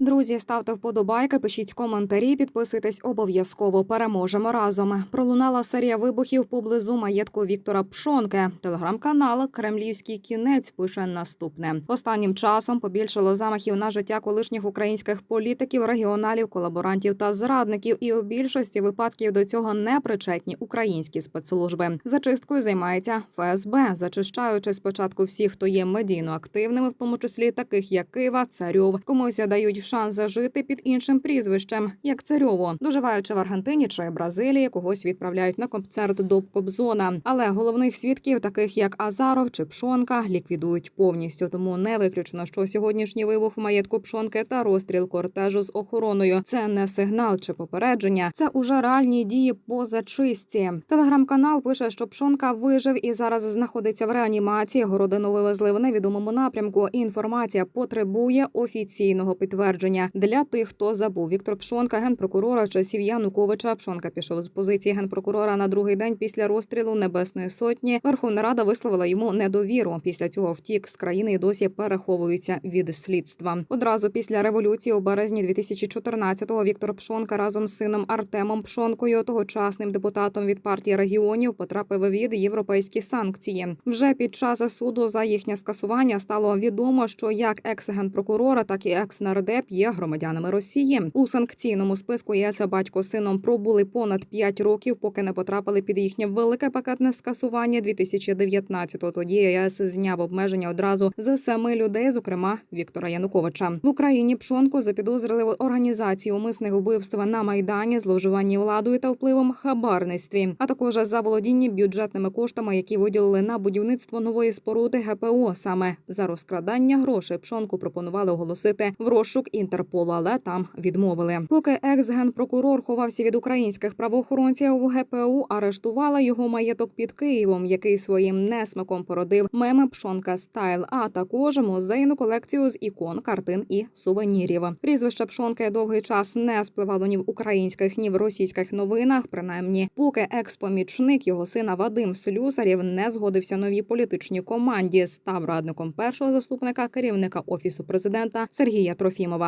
Друзі, ставте вподобайки, пишіть коментарі, підписуйтесь обов'язково. Переможемо разом. Пролунала серія вибухів поблизу маєтку Віктора Пшонки. Телеграм-канал Кремлівський кінець пише наступне. Останнім часом побільшало замахів на життя колишніх українських політиків, регіоналів, колаборантів та зрадників. І у більшості випадків до цього не причетні українські спецслужби. Зачисткою займається ФСБ, зачищаючи спочатку всіх, хто є медійно активними, в тому числі таких як Кива, Царьов. Комусь дають шанс зажити під іншим прізвищем, як Царьову, доживаючи в Аргентині чи Бразилії, когось відправляють на концерт до Кобзона. Але головних свідків, таких як Азаров чи Пшонка, ліквідують повністю. Тому не виключено, що сьогоднішній вибух в маєтку Пшонки та розстріл кортежу з охороною це не сигнал чи попередження, це уже реальні дії по зачистці. Телеграм-канал пише, що Пшонка вижив і зараз знаходиться в реанімації. Городину вивезли в невідомому напрямку. Інформація потребує офіційного підтвердження для тих, хто забув. Віктор Пшонка, генпрокурора часів Януковича. Пшонка пішов з позиції генпрокурора на другий день після розстрілу Небесної Сотні. Верховна Рада висловила йому недовіру. Після цього втік з країни і досі переховується від слідства. Одразу після революції у березні 2014-го Віктор Пшонка разом з сином Артемом Пшонкою, тогочасним депутатом від партії регіонів, потрапив від європейські санкції. Вже під час суду за їхнє скасування стало відомо, що як екс-генпрокурора, так і є громадянами Росії. У санкційному списку ЄС батько сином пробули понад 5 років, поки не потрапили під їхнє велике пакетне скасування 2019-го. Тоді ЄС зняв обмеження одразу з семи людей, зокрема Віктора Януковича. В Україні Пшонку запідозрили в організації умисних вбивств на майдані, зловживанні владою та впливом хабарництві, а також за володіння бюджетними коштами, які виділили на будівництво нової споруди ГПО. Саме за розкрадання грошей Пшонку пропонували оголосити в розшук Інтерполу, але там відмовили. Поки екс-генпрокурор ховався від українських правоохоронців в ГПУ, арештували його маєток під Києвом, який своїм несмаком породив меми Пшонка Стайл, а також музейну колекцію з ікон, картин і сувенірів. Прізвище Пшонки довгий час не спливало ні в українських, ні в російських новинах. Принаймні, поки екс-помічник його сина Вадим Слюсарів не згодився новій політичній команді, став радником першого заступника керівника офісу президента Сергія Трофімова.